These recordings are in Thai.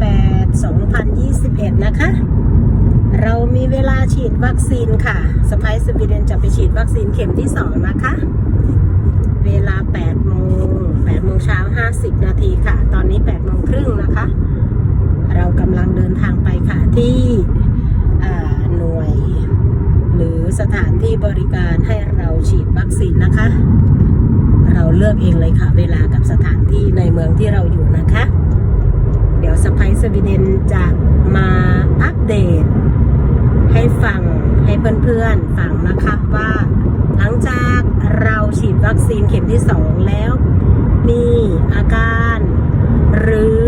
8 2021 นะคะ เรามีเวลาฉีดวัคซีนค่ะสไปซ์สวีเดนจะไปฉีดวัคซีนเข็มที่ 2 นะคะ เวลา8โมง8โมงเช้า 50 นาทีค่ะ ตอนนี้8โมงครึ่งนะคะ เรากำลังเดินทางไปค่ะที่หน่วย หรือสถานที่บริการให้เราฉีดวัคซีนนะคะ เราเลือกเองเลยค่ะ เวลากับสถานที่ในเมืองที่เราอยู่นะคะ เดี๋ยว สวีเดนจะมาอัปเดต ให้ฟังให้เพื่อนๆฟังนะคะว่า หลังจากเราฉีดวัคซีนเข็มที่สองแล้ว มีอาการ หรือ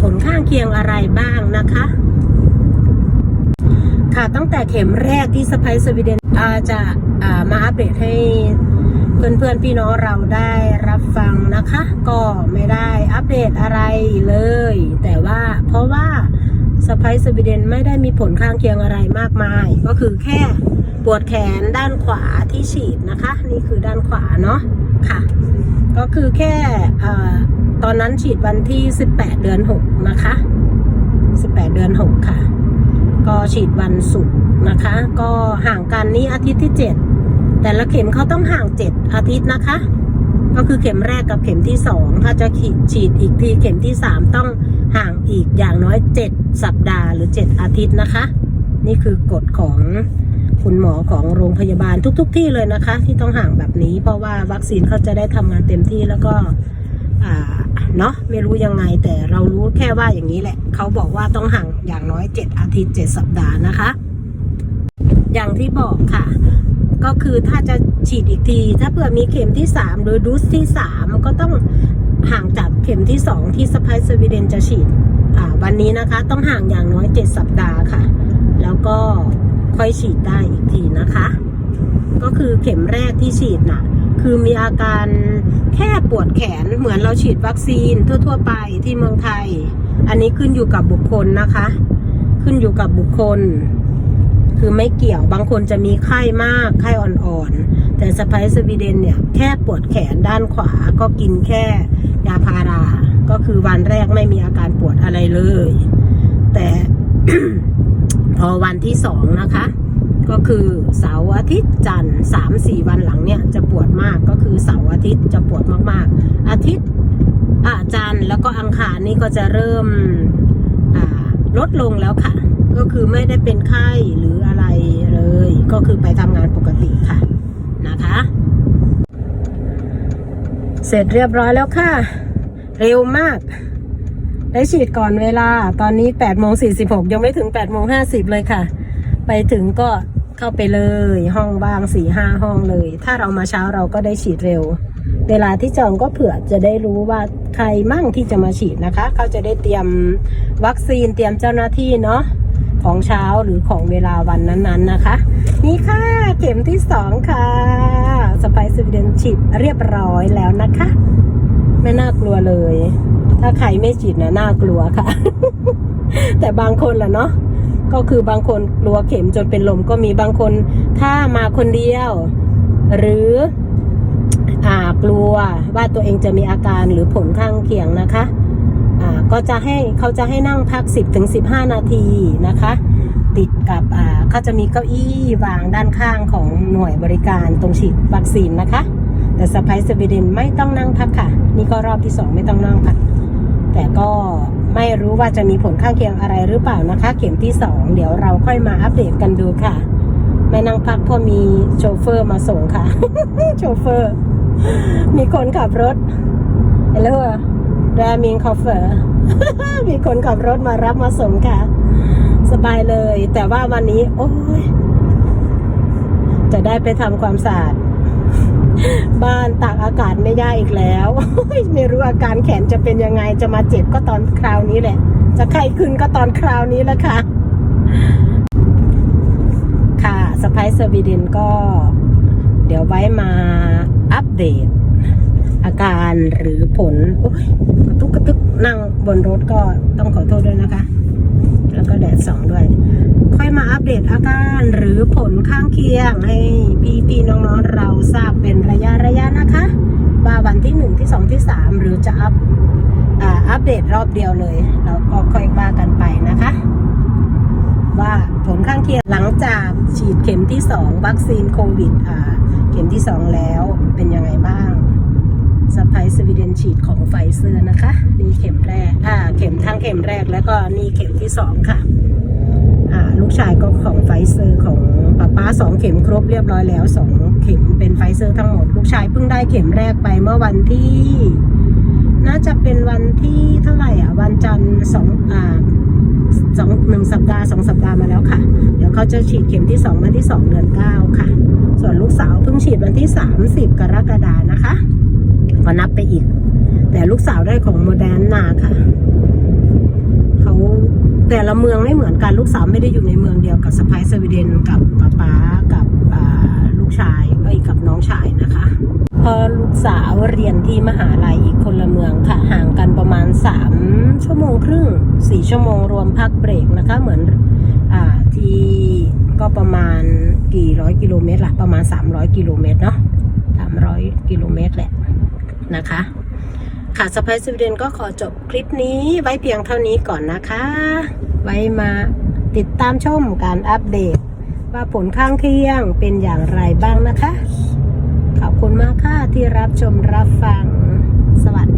ผลข้างเคียงอะไรบ้างนะคะ ค่ะตั้งแต่เข็มแรกที่สไปซ์สวีเดนอาจะามาอัปเดตให้ เพื่อนๆพี่น้องเราได้รับฟังนะคะ ก็ไม่ได้อัปเดตอะไรเลย แต่ว่าเพราะว่าสไปซ์สวีเดนไม่ได้มีผลข้างเคียงอะไรมากมาย ก็คือแค่ปวดแขนด้านขวาที่ฉีดนะคะ นี่คือด้านขวาเนาะค่ะ ก็คือแค่อตอนนั้นฉีดวันที่ 18 เดือน 6 นะคะ 18 เดือน 6 ค่ะ ก็ฉีดวันศุกร์นะคะ ก็ห่างกันนี้อาทิตย์ที่ 7 แต่ละเข็มเขาต้องห่าง7อาทิตย์นะคะ ก็คือเข็มแรกกับเข็มที่2ถ้าจะฉีดฉีดอีกทีเข็มที่3ต้องห่างอีกอย่างน้อย7สัปดาห์หรือ7อาทิตย์นะคะ นี่คือกฎของคุณหมอของโรงพยาบาลทุก ๆทที่เลยนะคะ ที่ต้องห่างแบบนี้ เพราะว่าวัคซีนเขาจะได้ทำงานเต็มที่แล้วก็เนาะไม่รู้ยังไงแต่เรารู้แค่ว่าอย่างนี้แหละ เขาบอกว่าต้องห่างอย่างน้อย 7 อาทิตย์ 7 สัปดาห์นะคะ อย่างที่บอกค่ะ ก็คือถ้าจะฉีดอีกที ถ้าเผื่อมีเข็มที่ 3 โดยดูสที่ 3 ก็ต้องห่างจากเข็มที่ 2 ที่สไปซ์สวีเดนจะฉีดวันนี้นะคะต้องห่างอย่างน้อย 7 สัปดาห์ค่ะ แล้วก็ค่อยฉีดได้อีกทีนะคะ ก็คือเข็มแรกที่ฉีดน่ะคือมีอาการแค่ปวดแขนเหมือนเราฉีดวัคซีนทั่ว ๆ ไปที่เมืองไทย อันนี้ขึ้นอยู่กับบุคคลนะคะ ขึ้นอยู่กับบุคคล คือไม่เกี่ยวบางคนจะมีไข้มากไข้อ่อนๆ แต่สไปซ์สวีเดนเนี่ย แค่ปวดแขนด้านขวาก็กินแค่ยาพารา ก็คือวันแรกไม่มีอาการปวดอะไรเลย แต่พอวันที่สองนะคะ ก็คือเสาร์อาทิตย์จันทร์สามสี่วันหลังเนี่ยจะปวดมากก็คือเสาร์อาทิตย์จะปวดมากๆ อาทิตย์อาจันทร์แล้วก็อังคารนี่ก็จะเริ่มลดลงแล้วค่ะ ก็คือไม่ได้เป็นไข้หรืออะไรเลย ก็คือไปทำงานปกติค่ะนะคะ เสร็จเรียบร้อยแล้วค่ะ เร็วมาก ได้ฉีดก่อนเวลา ตอนนี้8โมง46 ยังไม่ถึง8โมง50 เลยค่ะ ไปถึงก็เข้าไปเลยห้องว่างสี่ห้าห้องเลย ถ้าเรามาเช้าเราก็ได้ฉีดเร็ว เวลาที่จองก็เผื่อจะได้รู้ว่าใครมั่งที่จะมาฉีดนะคะ เขาจะได้เตรียมวัคซีนเตรียมเจ้าหน้าที่เนาะ ของเช้าหรือของเวลาวันนั้นๆนะคะ นี่ค่ะเข็มที่สองค่ะสไปซ์สวีเดนฉีดเรียบร้อยแล้วนะคะ ไม่น่ากลัวเลย ถ้าใครไม่ฉีดนะน่ากลัวค่ะ แต่บางคนล่ะเนาะก็คือบางคนกลัวเข็มจนเป็นลมก็มีบางคนถ้ามาคนเดียว หรืออ่ากลัวว่าตัวเองจะมีอาการหรือผลข้างเคียงนะคะ ก็จะให้เขาจะให้นั่งพัก 10ถึง15 นาทีนะคะ ติดกับอ่าเขาจะมีเก้าอี้วางด้านข้างของหน่วยบริการตรงฉีดวัคซีนนะคะ แต่สไปซ์สวีเดนไม่ต้องนั่งพักค่ะ นี่ก็รอบที่สองไม่ต้องนั่งพัก แต่ก็ไม่รู้ว่าจะมีผลข้างเคียงอะไรหรือเปล่านะคะ เข็มที่สองเดี๋ยวเราค่อยมาอัปเดตกันดูค่ะไม่นั่งพักเพราะมีโชเฟอร์มาส่งค่ะ โชเฟอร์ มีคนขับรถเฮลโล ดามิงคอฟเฟอร์มีคนขับรถมารับมาส่งค่ะ สบายเลย แต่ว่าวันนี้ โอ้ยจะได้ไปทำความสะอาดบ้านตากอากาศไม่ได้อีกแล้ว ไม่รู้อาการแขนจะเป็นยังไงจะมาเจ็บก็ตอนคราวนี้แหละ จะไข้ขึ้นก็ตอนคราวนี้แหละค่ะ ค่ะสไปซ์สวีเดนก็ เดี๋ยวไว้มาอัปเดต อาการหรือผลกระตุกกระตุกนั่งบนรถก็ต้องขอโทษด้วยนะคะ แล้วก็แดดสองด้วย ค่อยมาอัปเดตอาการหรือผลข้างเคียงให้พี่พี่น้องๆเราทราบเป็นระยะระยะนะคะว่าวันที่หนึ่งที่สองที่สามหรือจะอัพอัปเดตรอบเดียวเลยเราก็ค่อยว่ากันไปนะคะ ว่าผลข้างเคียงหลังจากฉีดเข็มที่สองวัคซีนโควิดเข็มที่สองแล้วเป็นยังไงบ้าง สไปสวีเดนฉีดของไฟเซอร์นะคะ นี่เข็มแรกอ่าเข็มทั้งเข็มแรกแล้วก็นี่เข็มที่สองค่ะอ่าลูกชายก็ของไฟเซอร์ของป้าป้าสองเข็มครบเรียบร้อยแล้วสองเข็มเป็นไฟเซอร์ทั้งหมด ลูกชายเพิ่งได้เข็มแรกไปเมื่อวันที่ น่าจะเป็นวันที่เท่าไหร่อะวันจันทร์สองอ่าสองหนึ่งสัปดาห์สองสัปดาห์มาแล้วค่ะ เดี๋ยวเขาจะฉีดเข็มที่สองวันที่สองเดือนเก้าค่ะ ส่วนลูกสาวเพิ่งฉีดวันที่สามสิบกรกฎานะคะ ก็นับไปอีก แต่ลูกสาวได้ของโมเดร์นาค่ะเขาแต่ละเมืองไม่เหมือนกันลูกสาวไม่ได้อยู่ในเมืองเดียวกับสไปสวีเดนกับป๊าป๊ากับลูกชายเอ้กับน้องชายนะคะพอลูกสาวเรียนที่มหาลัยอีกคนละเมืองค่ะห่างกันประมาณ 3 ชั่วโมงครึ่ง 4 ชั่วโมงรวมพักเบรกนะคะเหมือนอที่ก็ประมาณกี่ร้อยกิโลเมตรละประมาณ 300 กิโลเมตรเนาะ300 กิโลเมตรแหละ นะคะ ค่ะสไปสวีเดนก็ขอจบคลิปนี้ไว้เพียงเท่านี้ก่อนนะคะ ไว้มาติดตามชมการอัปเดต ว่าผลข้างเคียงเป็นอย่างไรบ้างนะคะ ขอบคุณมากค่ะที่รับชมรับฟังสวัสดี